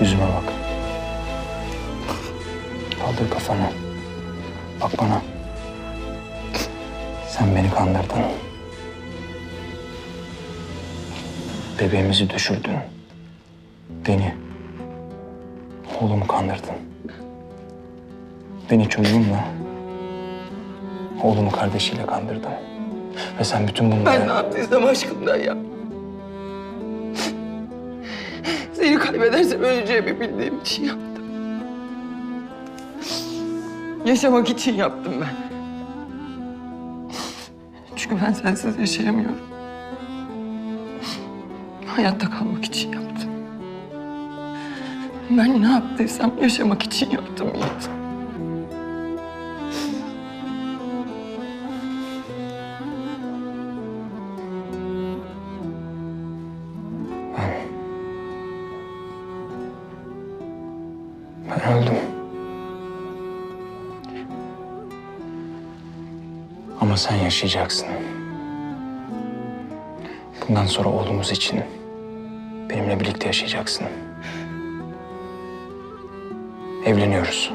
Yüzüme bak. Kaldır kafanı. Bak bana. Sen beni kandırdın. Bebeğimizi düşürdün. Beni, oğlumu kandırdın. Beni çocuğumla, oğlumu kardeşiyle kandırdın. Ve sen bütün bunları... Ben ne yaptıysam aşkımdan ya. Seni kaybedersem öleceğimi bildiğim için yaptım. Yaşamak için yaptım ben. Çünkü ben sensiz yaşayamıyorum. Hayatta kalmak için yaptım. Ben ne yaptıysam yaşamak için yaptım Yiğit. Ben öldüm. Ama sen yaşayacaksın. Bundan sonra oğlumuz için benimle birlikte yaşayacaksın. Evleniyoruz.